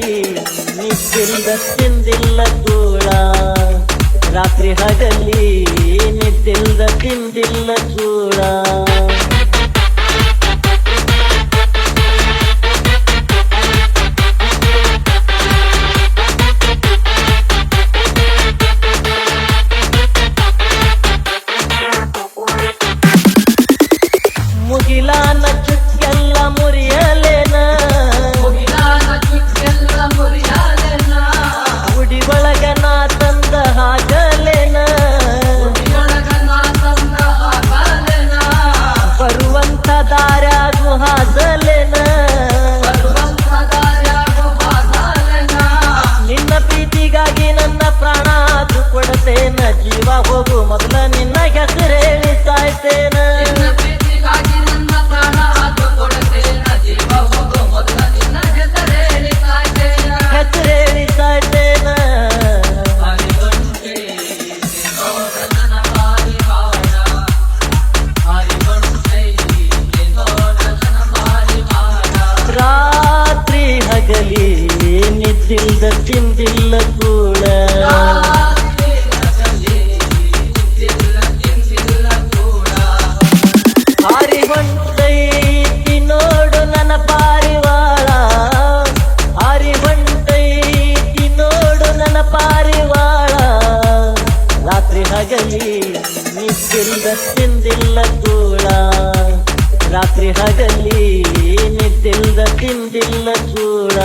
ನಿದ್ದಿಲ್ಲ ತಿಂದಿಲ್ಲ ಜೋಳ ರಾತ್ರಿ ಹಗಲಿ ನಿದ್ದಿಲ್ಲ ತಿಂದಿಲ್ಲ ಧೂಳ सदारा गुहा ಹಗಲಿ ನಿದ್ದಿಲ್ಲ ತಿಂದಿಲ್ಲ ಧೂಳ. ರಾತ್ರಿ ಹಗಲಿ ನಿದ್ದಿಲ್ಲ ತಿಂದಿಲ್ಲ ಧೂಳ.